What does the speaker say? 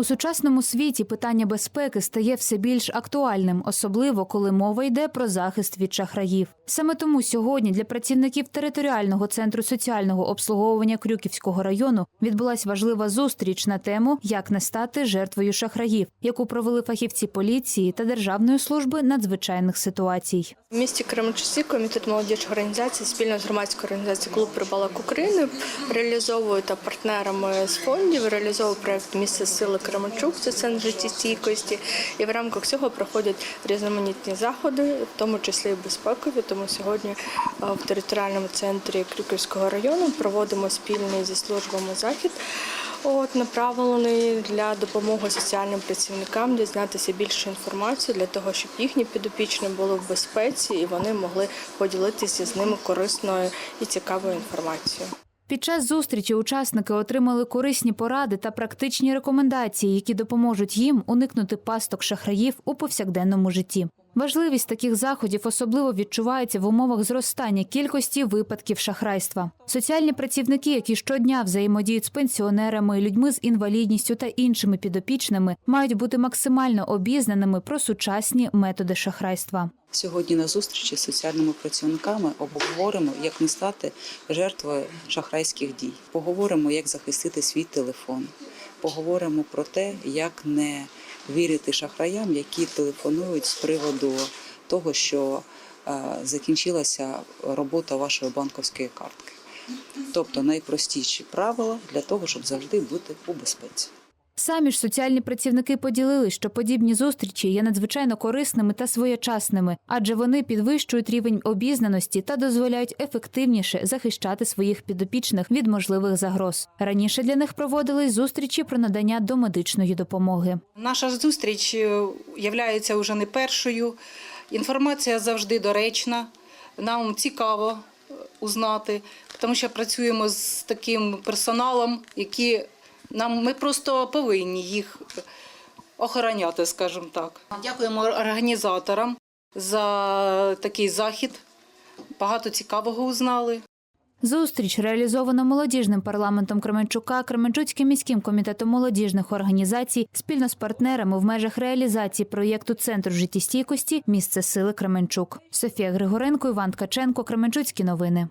У сучасному світі питання безпеки стає все більш актуальним, особливо коли мова йде про захист від шахраїв. Саме тому сьогодні для працівників територіального центру соціального обслуговування Крюківського району відбулась важлива зустріч на тему Як не стати жертвою шахраїв, яку провели фахівці поліції та Державної служби надзвичайних ситуацій. В місті Кременчуці комітет молодіжних організацій спільно з громадською організацією Клуб Рибалок України реалізовує та партнерами з фондів реалізовує проект Місце сили Кременчук, це центр життєстійкості. І в рамках цього проходять різноманітні заходи, в тому числі і безпекові. Тому сьогодні е, в територіальному центрі Крюківського району проводимо спільний зі службами захід. От направлений для допомоги соціальним працівникам дізнатися більше інформації для того, щоб їхні підопічні були в безпеці і вони могли поділитися з ними корисною і цікавою інформацією. Під час зустрічі учасники отримали корисні поради та практичні рекомендації, які допоможуть їм уникнути пасток шахраїв у повсякденному житті. Важливість таких заходів особливо відчувається в умовах зростання кількості випадків шахрайства. Соціальні працівники, які щодня взаємодіють з пенсіонерами, людьми з інвалідністю та іншими підопічними, мають бути максимально обізнаними про сучасні методи шахрайства. Сьогодні на зустрічі з соціальними працівниками обговоримо, як не стати жертвою шахрайських дій. Поговоримо, як захистити свій телефон. Поговоримо про те, як не вірити шахраям, які телефонують з приводу того, що е, закінчилася робота вашої банковської картки. Тобто найпростіші правила для того, щоб завжди бути у безпеці. Самі ж соціальні працівники поділили, що подібні зустрічі є надзвичайно корисними та своєчасними, адже вони підвищують рівень обізнаності та дозволяють ефективніше захищати своїх підопічних від можливих загроз. Раніше для них проводились зустрічі про надання домедичної допомоги. Наша зустріч є вже не першою. Інформація завжди доречна. Нам цікаво е, узнати, тому що працюємо з таким персоналом, які нам ми просто повинні їх охороняти, скажімо так. Дякуємо організаторам за такий захід. Багато цікавого узнали. Зустріч реалізована молодіжним парламентом Кременчука, Кременчуцьким міським комітетом молодіжних організацій спільно з партнерами в межах реалізації проєкту Центру життєстійкості Місце сили Кременчук. Софія Григоренко, Іван Ткаченко, Кременчуцькі новини.